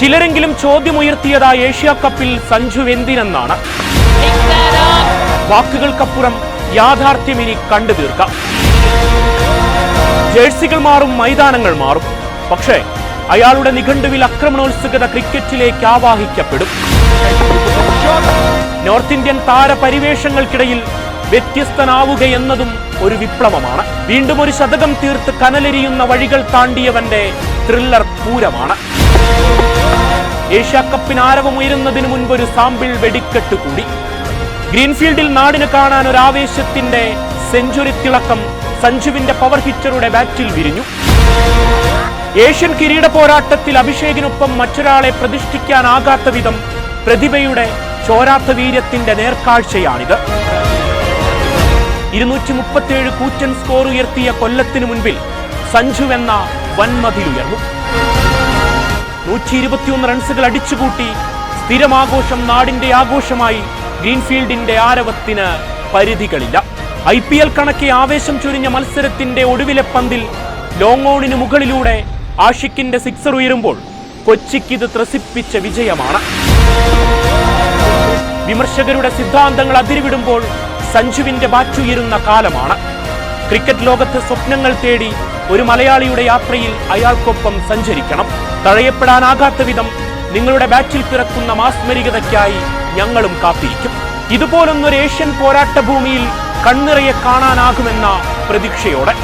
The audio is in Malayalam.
ചിലരെങ്കിലും ചോദ്യമുയർത്തിയതായി ഏഷ്യ കപ്പിൽ സഞ്ജു എന്തിനെന്നാണ് വാക്കുകൾക്കപ്പുറം യാഥാർത്ഥ്യം ഇനി കണ്ടു തീർക്കാം. ജേഴ്സികൾ മാറും മൈതാനങ്ങൾ മാറും. പക്ഷേ അയാളുടെ നിഘണ്ടുവിൽ ആക്രമണോത്സുകത ക്രിക്കറ്റിലേക്ക് ആവാഹിക്കപ്പെടും. നോർത്ത് ഇന്ത്യൻ താരപരിവേഷങ്ങൾക്കിടയിൽ വ്യത്യസ്തനാവുകയെന്നതും ഒരു വിപ്ലവമാണ്. വീണ്ടും ഒരു ശതകം തീർത്ത് കനലെരിയുന്ന വഴികൾ താണ്ടിയവന്റെ ത്രില്ലർ പൂരമാണ്. ഏഷ്യ കപ്പിന് ആരവമുയരുന്നതിന് മുൻപ് ഒരു സാമ്പിൾ വെടിക്കെട്ട് കൂടി. ഗ്രീൻഫീൽഡിൽ നാടിന് കാണാൻ ഒരു ആവേശത്തിന്റെ സെഞ്ചുറി തിളക്കം സഞ്ജുവിന്റെ പവർ ഹിറ്ററുടെ ബാറ്റിൽ വിരിഞ്ഞു. ഏഷ്യൻ കിരീട പോരാട്ടത്തിൽ അഭിഷേകിനൊപ്പം മറ്റൊരാളെ പ്രതിഷ്ഠിക്കാനാകാത്ത വിധം പ്രതിഭയുടെ ചോരാത്ത വീര്യത്തിന്റെ നേർക്കാഴ്ചയാണിത്. ഇരുന്നൂറ്റി മുപ്പത്തിയേഴ് കൂറ്റൻ സ്കോർ ഉയർത്തിയ കൊല്ലത്തിനു മുൻപിൽ സഞ്ജു എന്ന വൻമതിലുയർന്നു. നൂറ്റി ഇരുപത്തിയൊന്ന് റൺസുകൾ അടിച്ചുകൂട്ടി സ്ഥിരമാഘോഷം നാടിന്റെ ആഘോഷമായി ഗ്രീൻഫീൽഡിന്റെ ആരവത്തിന് പരിധികളില്ല. ഐ പി എൽ കണക്കെ ആവേശം ചൊരിഞ്ഞ മത്സരത്തിന്റെ ഒടുവിലെ പന്തിൽ ലോങ് ഓണിന് മുകളിലൂടെ ആഷിക്കിന്റെ സിക്സർ ഉയരുമ്പോൾ കൊച്ചിക്കിത് ത്രസിപ്പിച്ച വിജയമാണ്. വിമർശകരുടെ സിദ്ധാന്തങ്ങൾ അതിരിവിടുമ്പോൾ സഞ്ജുവിന്റെ ബാറ്റുയരുന്ന കാലമാണ്. ക്രിക്കറ്റ് ലോകത്ത് സ്വപ്നങ്ങൾ തേടി ഒരു മലയാളിയുടെ യാത്രയിൽ അയാൾക്കൊപ്പം സഞ്ചരിക്കണം. തഴയപ്പെടാനാകാത്ത വിധം നിങ്ങളുടെ ബാറ്റിൽ പിറക്കുന്ന മാസ്മരികതയ്ക്കായി ഞങ്ങളും കാത്തിരിക്കും. ഇതുപോലൊന്നൊരു ഏഷ്യൻ പോരാട്ട ഭൂമിയിൽ കണ്ണിറയെ കാണാനാകുമെന്ന പ്രതീക്ഷയോടെ.